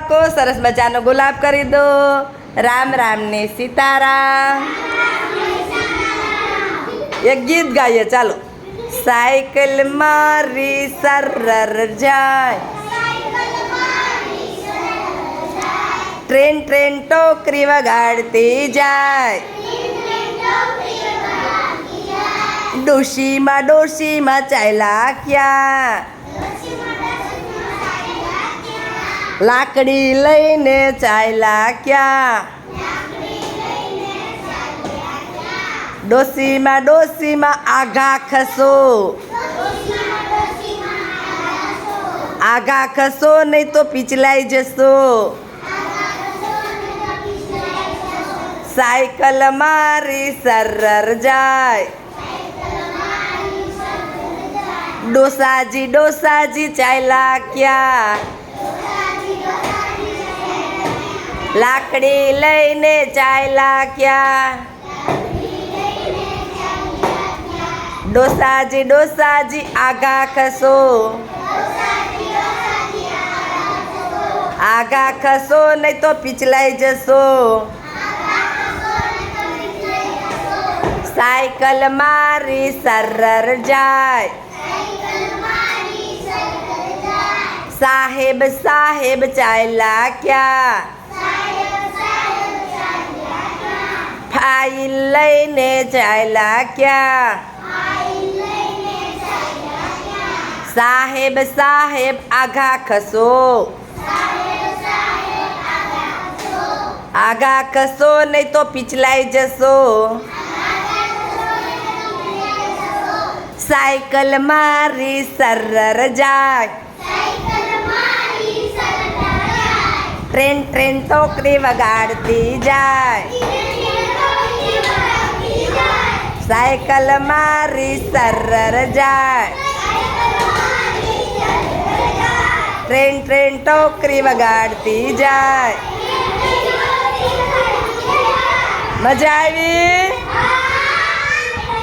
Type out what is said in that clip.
બાળકો સરસ મજાનો ગુલાબ કરી દો. રામ રામ ને સીતારામ. એક ગીત ગાઈએ, ચાલો. સાયકલ મારી સરર જાય. ટ્રેન ટ્રેન ટોકરી વગાડતી જાય. ડોશીમાં ડોશીમાં ચાલ્યા ક્યાં? લાકડી લઈને ચાલ્યા ક્યાં? ડોસીમાં ડોસીમાં આઘા ખસો. આઘા ખસો નહીં તો પીચલાઈ જશો. સાયકલ મારી સરર જાય. ડોસાજી ડોસાજી ચાલ્યા ક્યાં? લાકડી લઈને ચાલ્યા ક્યાં? ડોસાજી ડોસાજી આગા ખસો. આગા ખસો નહીં તો પીછલાઈ જશો. સાયકલ મારી સરર જાય. સાહેબ સાહેબ ચાલ્યા ક્યાં ફાઇલ લઈને ચાલ્યા ક્યાં સાહેબ સાહેબ આઘા ખસો આગા ખસો નહીં તો પીછલાઈ જશો સાયકલ મારી સરર જાય ટ્રેન ટ્રેન ટોકરી વગાડતી જાય. સાયકલ મારી સરર જાય. ટ્રેન ટ્રેન ટોકરી વગાડતી જાય. મજા આવી?